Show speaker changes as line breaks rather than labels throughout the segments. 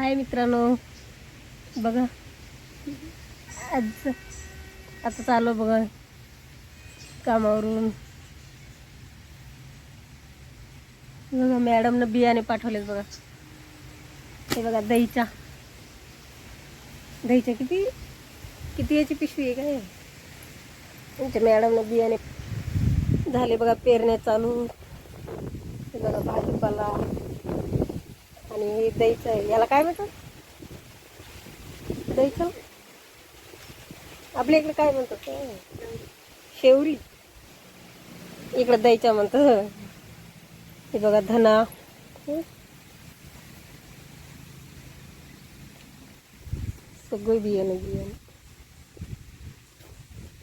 हाय मित्रांनो. बघा. आज आता चालू बघा. कामावरून. बघा मॅडमनं बियाणे पाठवलेत बघा. हे बघा दहीच्या दहीच्या किती? किती याची पिशवी आहे काय? तुमच्या मॅडमनं बियाणे झाले बघा पेरण्या चालू. हे बघा भाजीपाला. आणि हे दहीचं आहे. याला काय म्हणतात? दहीचं आपल्या इकडे काय म्हणतात? ते? शेवरी. इकडे दहीच्या म्हणतात. हे बघा धना. सगळं बियाणं बियाणं.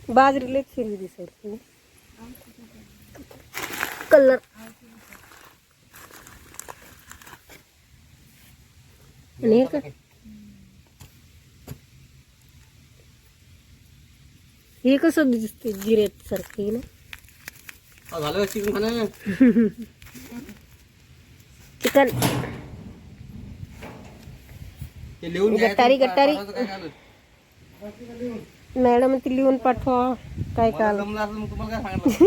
बाजरी हिरवी दिसायची कलर आणि हे काय हे कसं दिसते जिऱ्यात सारखे ना
हा, झालं चिकन खाणं
चिकन
ते लिहून घ्यायचं.
गट्टारी, गट्टारी.
पाठवायचं काय झालं?
मॅडम ती लिहून पाठवा काय
मला
काल
जमलं असं मग तुम्हाला काय सांगितलं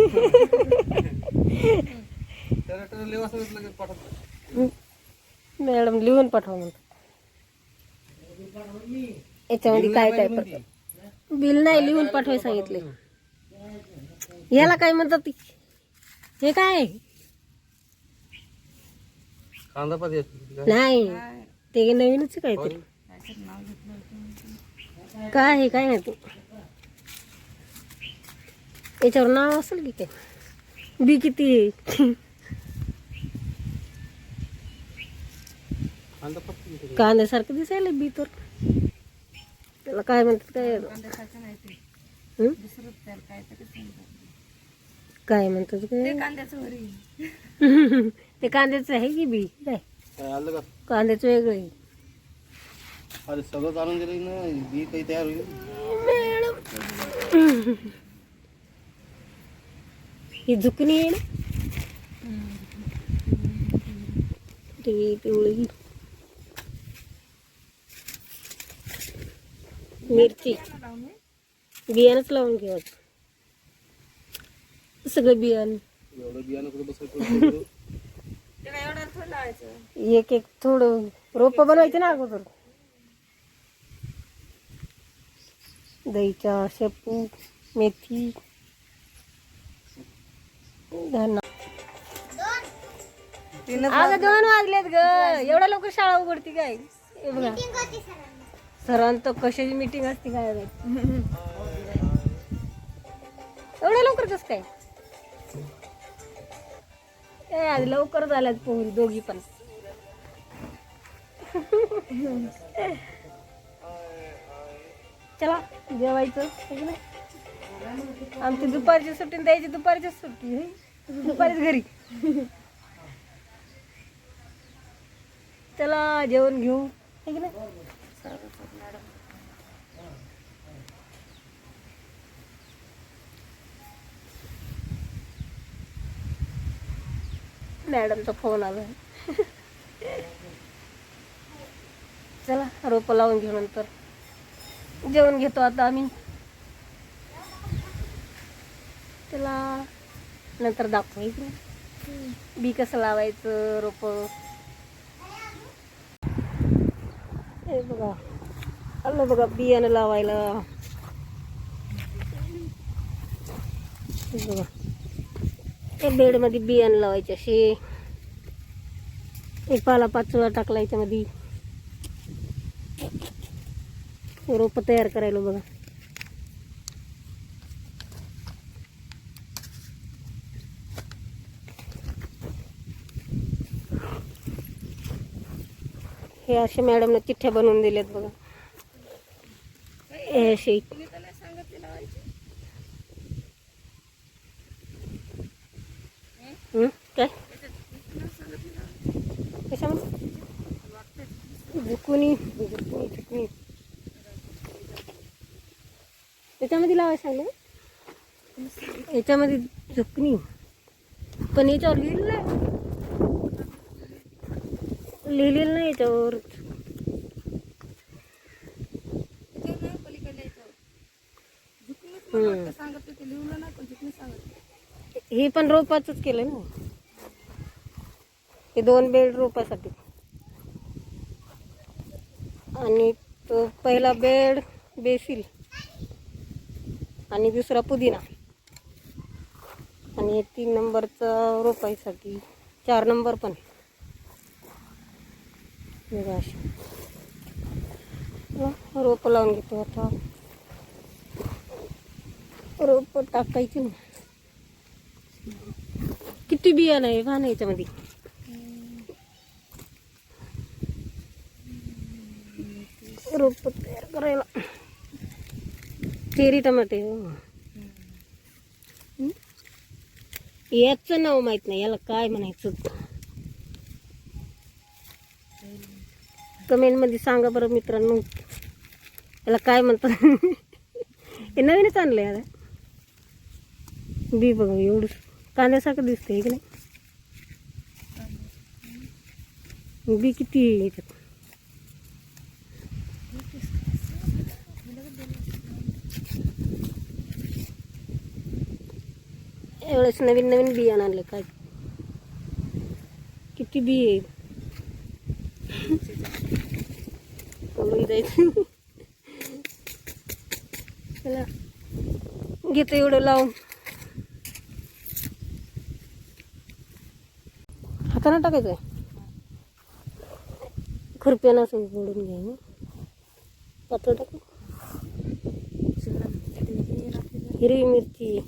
तर तर लिहू असं लगेच पाठवतो
मॅडम लिहून पाठवा म्हणतात याच्यामध्ये काय काय पडतं बिल नाही लिहून पाठवाय सांगितले. याला काय म्हणतात ती? हे काय?
कांदा
नाही ते नवीनच आहे काहीतरी. काय आहे काय नाही ते? याच्यावर नाव असेल की काय? बी किती आहे
कांदा पात
कांद्यासारखं दिसायला बी तर. त्याला काय म्हणतात काय हं? काय म्हणतात काय ते कांद्याचं आहे की बी? काय?
काय आलं का?
कांद्याचं वेगळं आहे.
अरे सगळं आणून दिलं ना बी काही तयार होईल.
ही झुकणी आहे ना? ती पिवळी. मिरची. बियाणंच लावून घ्यायचं सगळं बियाणं. एक एक थोडं रोप बनवायचे ना अगोदर. दहीच्या शेपू मेथी धना. दोन वाजलेत ग. एवढ्या लवकर शाळा उघडती काय? हे बघा. सरांत कशाची मीटिंग असते काय एवढ्या लवकर कस काय? ए, आज लवकर झाल्यात पोहून दोघी पण. चला जेवायचं आमची दुपारची सुट्टी द्यायची दुपारची सुट्टी दुपारीच घरी. चला जेवण घेऊ है नाही मॅडमचा फोन आला. चला रोपं लावून घेऊ नंतर. जेवण घेतो आता आम्ही. त्याला नंतर दाखवू इकडे. बी कसं लावायचं रोप हे बघा. आलं बघा बियाणं लावायला. बघा. त्या बेडमध्ये बियाणं लावायचे असे. एक पाला पाचोळा टाकला याच्यामध्ये. रोप तयार करायला बघा. हे असे मॅडमने चिठ्ठ्या बनवून दिल्यात बघा. हे असे. काय? झुकुनी झुकुनी झुकुनी याच्यामध्ये लावायचं सांगलं ना? याच्यामध्ये झुकणी पण याच्यावर लिहिलं लिहिलेलं नाही याच्यावर. हे पण रोपाच केलं ना. हे दोन बेड रोपासाठी. आणि तो पहिला बेड बेसिल. आणि दुसरा पुदिना. आणि तीन नंबरचा रोपाईसाठी. चार नंबर पण. बघा रोप लावून घेतो आता. रोप टाकायची ना. किती बियाणं आहे वाहन याच्यामध्ये. रोप तयार करायला. चेरी टमाटे हो. याचं नाव माहीत नाही याला काय म्हणायचं? कमेंटमध्ये सांगा बरं मित्रांनो. याला काय म्हणतात? हे नवीनच आणलं आता. बी बघा एवढं कांद्यासारखं दिसतंय की नाही? बी किती आहे याच्यात? एवढंच नवीन नवीन बियाणं आणलं काय? किती बी आहे? पळून जायचं चला. घेतो एवढं लावून. हाताने टाकायचं खुरप्यानं असं फोडून घ्या. पातळ टाकू. हिरवी मिरची.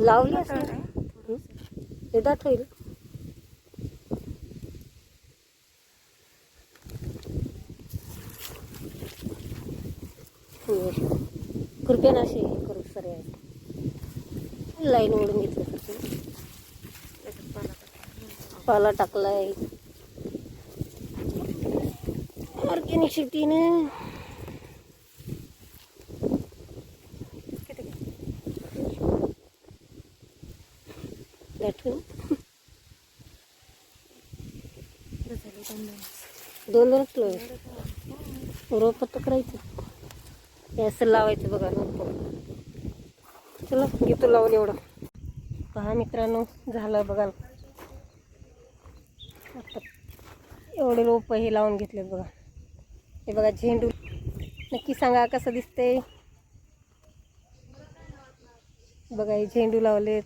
लावली असेल हं? हे होईल खुरप्यानं अशी हे करू सर लाईन ओढून घेतलं तसं पाला टाकलाय. ऑर्गॅनिक शेतीने दोन दोन किलो रोप तर करायचं असं लावायचं बघा रोप चला घेतो लावून एवढं. पहा मित्रांनो झालं बघा. आता एवढे रोप हे लावून घेतलेत बघा. हे बघा झेंडू. नक्की सांगा कसं दिसतंय. बघा हे झेंडू लावलेत.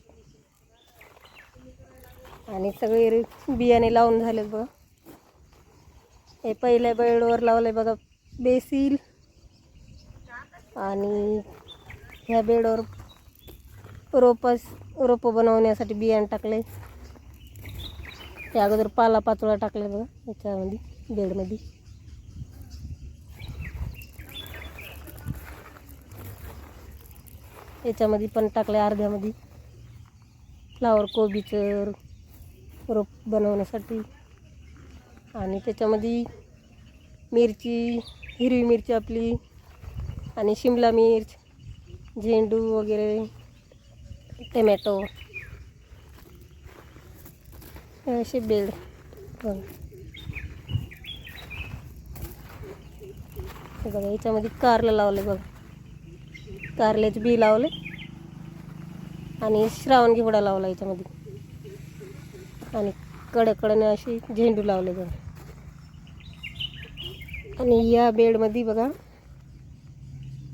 आणि सगळे बियाणे लावून झालेत बघा. हे पहिल्या बेडवर लावलंय बघा बेसिल. आणि ह्या बेडवर रोपस रोपं बनवण्यासाठी बियाणं टाकले त्या अगोदर पाला पाचोळा बघा याच्यामध्ये बेडमध्ये. याच्यामध्ये पण टाकले अर्ध्यामध्ये. फ्लावर कोबीचं रोप बनवण्यासाठी. आणि त्याच्यामध्ये मिरची हिरवी मिरची आपली आणि शिमला मिर्च झेंडू वगैरे टमॅटो हे असे बेड बघा बघा याच्यामध्ये कारलं लावले बघा. कारल्याचे बी लावले. आणि श्रावण घेवडा लावला याच्यामध्ये. आणि कडकडनं असे झेंडू लावले बघा. आणि या बेडमध्ये बघा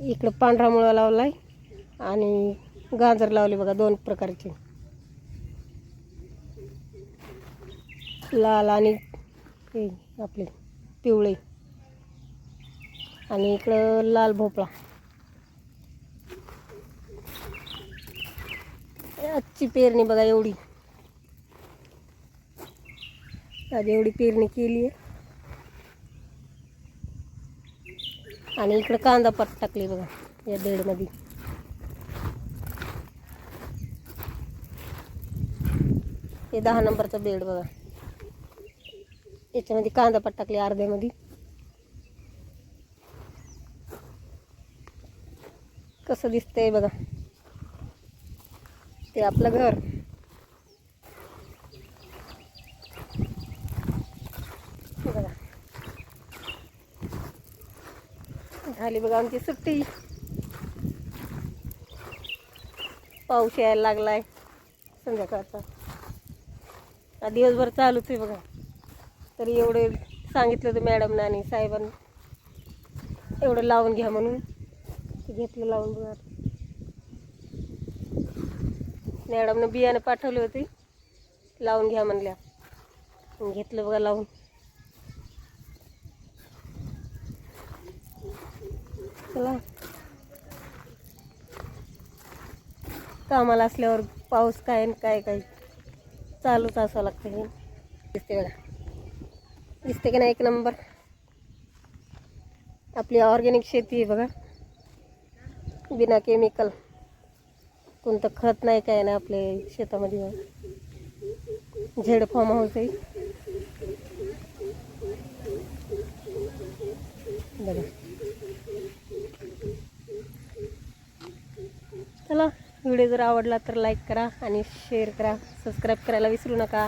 इकडं पांढरा मुळा लावलाय आणि गाजर लावले बघा दोन प्रकारचे. लाल आणि आपले पिवळे. आणि इकडं लाल भोपळा. आजची पेरणी बघा एवढी. आज एवढी पेरणी केली आहे आणि इकडं कांदा पट टाकली बघा या बेडमध्ये हे दहा नंबरचा बेड बघा. याच्यामध्ये कांदा पट टाकली अर्ध्यामध्ये. कसं दिसतंय बघा. ते आपलं घर. झाली बघा आमची सुट्टी पाऊस यायला लागलाय संध्याकाळचा दिवसभर चालूच आहे बघा. तरी एवढे सांगितलं होतं मॅडमनं आणि साहेबांनी. एवढं लावून घ्या म्हणून. घेतलं लावून बघा मॅडमनं बियाणं होते. लावून घ्या म्हणल्या. घेतलं बघा लावून. चला. कामाला असल्यावर पाऊस काय काय काय चालूच असावं लागतं हे. दिसते बघा. दिसते की नाही एक नंबर. आपली ऑर्गॅनिक शेती आहे बघा. बिना केमिकल. कोणतं खत नाही काय नाही आपल्या शेतामध्ये. झेड फार्म हाऊस आहे. बघा. चला व्हिडिओ जर आवडला तर लाईक करा आणि शेअर करा. सबस्क्राईब करायला विसरू नका.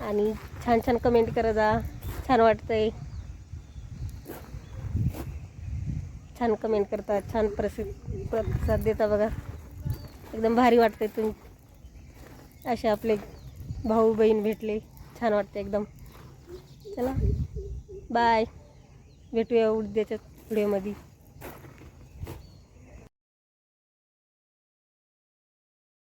आणि छान छान कमेंट करा जा. छान वाटतंय. छान कमेंट करता छान प्रसिद्ध प्रतिसाद देता बघा. एकदम भारी वाटतंय तुम्ही. असे आपले भाऊ बहीण भेटले. छान वाटते एकदम. चला बाय भेटूया उद्याच्या व्हिडिओमध्ये